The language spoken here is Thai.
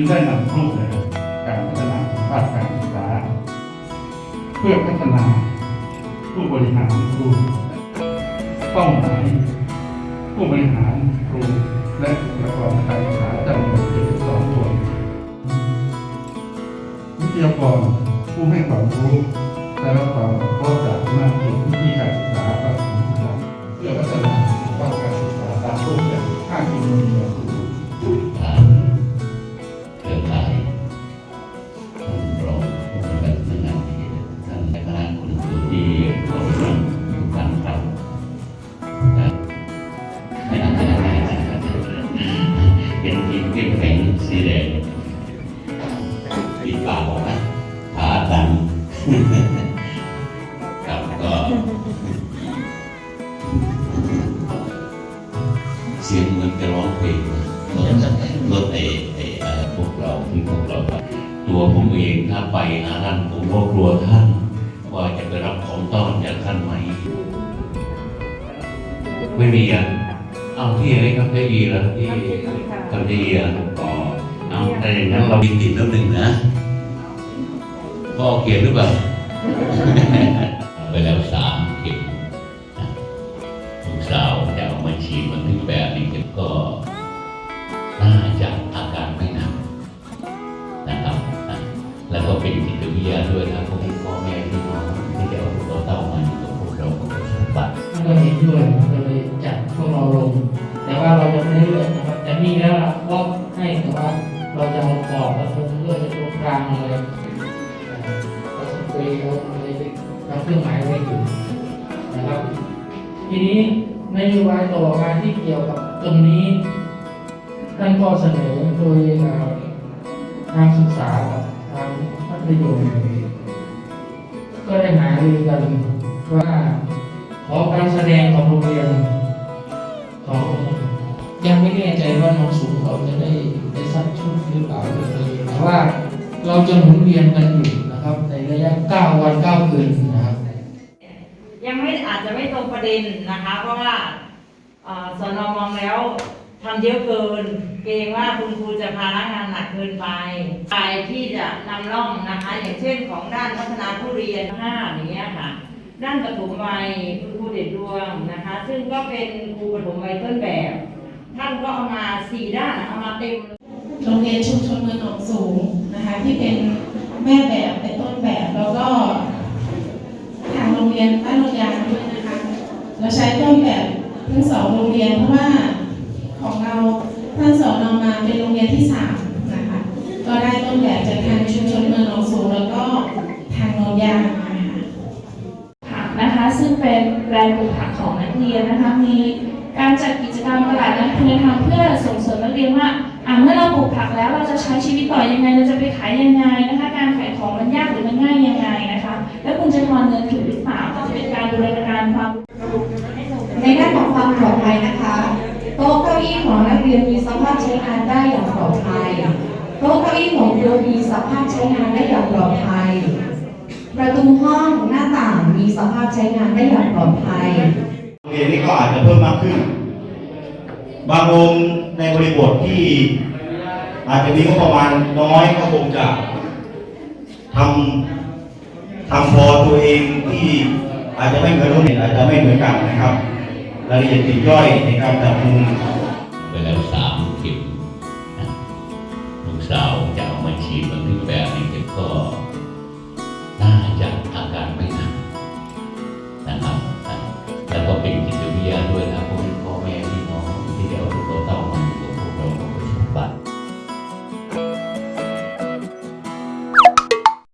จึงได้นำรูปแบบการพัฒนาคุณภาคการศึกษา เพื่อพัฒนาผู้บริหารครูเป้าหมายผู้บริหารครูและบุคลากรทางการศึกษาจำนวน72คนวิทยากรผู้ให้ความรู้และรับความรู้จาก ปิดปากบอกนะขาดันครับก็เสียงเหมือนจะร้องเพลงรถรถไอ้ไอ้เออพวกเราที่พวกเราตัวผมเองถ้าไปหาท่านผมก็กลัวท่าน ว่าจะไปรับของต้อนจากท่านไหม ไม่มีอะเอาที่ไหนครับได้ดีแล้วที่ทำดีอะก็ เอาแต่อย่างนั้นเรามีติดแล้วหนึ่งนะพ่อเขียนหรือเปล่าไปแล้วสามเข็มนะลูกสาวจะเอามาฉีดวันที่แปดนี่ก็น่าจะอาการไม่หนักนะครับนะแล้วก็เป็นจิตวิทยาด้วยนะพวกพ่อแม่พี่น้องที่จะเอาตัวเต้ามาอยู่กับพวกเราของสถาบันท่านก็เห็นด้วยก็เลยจัดพวกเราลง แต่ว่าเราจะไม่ได้เลือกนะครับแต่มีแล้วล่ะก็ให้แต่ว่า เราจะเอากรอบมาตรงเลือกตรงกลางอะไรเราสเปรย์เราอะไรเราเครื่องหมายไว้อยู่นะครับ ทีนี้นโยบายต่อมาที่เกี่ยวกับตรงนี้ท่านก็เสนอโดยทางศึกษากับทางมัธยมก็ได้หารือกันว่าขอการแสดงของโรงเรียนของยังไม่แน่ใจว่าน้องสูงเราจะได้ สักชุดหรือเปล่าไม่เคยแต่ว่าเราจะหมุนเวียนกันอยู่นะครับ ในระยะ 9 วัน 9 คืนนะครับ ยังไม่อาจจะไม่ตรงประเด็นนะคะ เพราะว่าเอ่อสนมองแล้วทำเยอะเกิน เกรงว่าคุณครูจะภาระงานหนักเกินไปไปที่จะนำร่องนะคะ อย่างเช่นของด้านพัฒนาผู้เรียนห้าอย่างเงี้ยค่ะ ด้านปฐมวัยคุณครูเด็ดดวงนะคะ ซึ่งก็เป็นครูปฐมวัยต้นแบบ ท่านก็เอามาสี่ด้านเอามาเต็ม โรงเรียนชุมชนเมืองหนองสูงนะคะ ที่เป็นแม่แบบเป็นต้นแบบแล้วก็ทางโรงเรียนบ้านโรงยางด้วยนะคะ เราใช้ต้นแบบทั้งสองโรงเรียนเพราะว่าของเราท่านสอนเรามาเป็นโรงเรียนที่สามนะคะ ก็ได้ต้นแบบจากทางชุมชนเมืองหนองสูงแล้วก็ทางโรงยางนะคะผักนะคะ ซึ่งเป็นแรงปลูกผักของนักเรียนนะคะมีการจัดกิ จกรรมตลาดนัดคุณธรรมเพื่อส่งเสริมนักเรียนว่าอะเมื่อเราปลูกผักแล้วเราจะใช้ชีวิตต่อยังไงเราจะไปขายยังไงนะคะ การขายของมันยากหรือมันง่ายยังไงนะคะ แล้วคุณจะทอนเงินถูกหรือเปล่ามันจะเป็นการบูรณาการความในด้านของความปลอดภัยนะคะโต๊ะเก้าอี้ของนักเรียนมีสภาพใช้งานได้อย่างปลอดภัยโต๊ะเก้าอี้ของครูมีสภาพใช้งานได้อย่างปลอดภัย ประตูห้องหน้าต่างมีสภาพใช้งานได้อย่างปลอดภัยโรงเรียนนี้ก็อาจจะเพิ่มมากขึ้น บางองค์ในบริบทที่อาจจะมีงบประมาณน้อยก็คงจะทำทำพอตัวเองที่อาจจะไม่เหมือนคนอื่นอาจจะไม่เหมือนกันนะครับรายละเอียดติดย่อยในการจับมุมไปแล้วสามเข็มลูกสาว